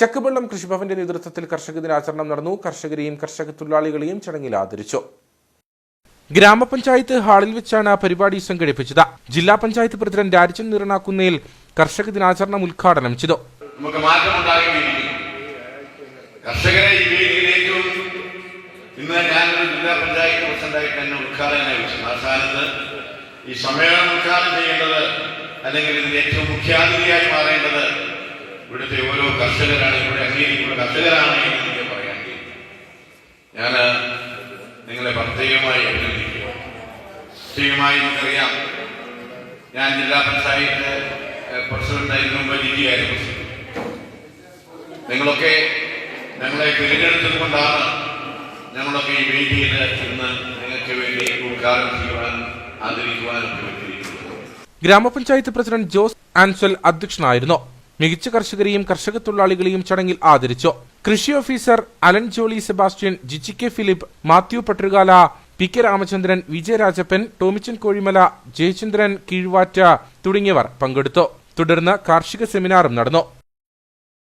ചക്കുവെള്ളം കൃഷിഭവന്റെ നേതൃത്വത്തിൽ കർഷക ദിനാചരണം നടന്നു. കർഷകരെയും കർഷക തൊഴിലാളികളെയും ചടങ്ങിൽ ആദരിച്ചു. ഗ്രാമപഞ്ചായത്ത് ഹാളിൽ വെച്ചാണ് പരിപാടി സംഘടിപ്പിച്ചത്. ജില്ലാ പഞ്ചായത്ത് പ്രസിഡന്റ് രാജൻ നിറണാക്കുന്നയിൽ കർഷക ദിനാചരണം ഉദ്ഘാടനം ചെയ്തു. നമുക്ക് മാറ്റമുണ്ടാകേണ്ടിയിരിക്കുന്നു കർഷകരെ ഈ വേദിയിലേക്കും ഇന്ന് ഞാനൊരു ജില്ലാ പഞ്ചായത്ത് പ്രസിഡന്റായി തന്നെ ഉദ്ഘാടനം വെച്ചു ആ ഈ സമ്മേളനം ഉദ്ഘാടനം ചെയ്യേണ്ടത് അല്ലെങ്കിൽ ഇതിന്റെ ഏറ്റവും മുഖ്യാതിഥിയായി മാറേണ്ടത് ഇവിടുത്തെ ഓരോ കർഷകരാണ് ഇവിടെ അംഗീകരിക്കുന്ന കർഷകരാണ് എനിക്ക് പറയാൻ ഞാൻ നിങ്ങളെ പ്രത്യേകമായി പ്രത്യേകമായി നിങ്ങൾക്കറിയാം ഞാൻ ജില്ലാ പഞ്ചായത്ത് പ്രസിഡന്റായിരുന്നു ജില്ലയായിരുന്നു നിങ്ങളൊക്കെ ഞങ്ങളെ തിരഞ്ഞെടുത്തത് കൊണ്ടാണ് ഞങ്ങളൊക്കെ ഈ വേദിയിൽ ഇന്ന് നിങ്ങൾക്ക് വേണ്ടി ഉദ്ഘാടനം ചെയ്യുവാൻ ആഗ്രഹിക്കുവാനും ഗ്രാമപഞ്ചായത്ത് പ്രസിഡന്റ് ജോസ് ആൻസൽ അധ്യക്ഷനായിരുന്നു. മികച്ച കർഷകരെയും കർഷക തൊഴിലാളികളെയും ചടങ്ങിൽ ആദരിച്ചു. കൃഷി officer Alan Jolly Sebastian Jiji K Philip Mathew Pattukala P K Ramachandran Vijayarajappan Tomichan Kozhimala Jayachandran Keezhvatta തുടങ്ങിയവർ പങ്കെടുത്തു. തുടർന്ന് കാർഷിക സെമിനാറും നടന്നു.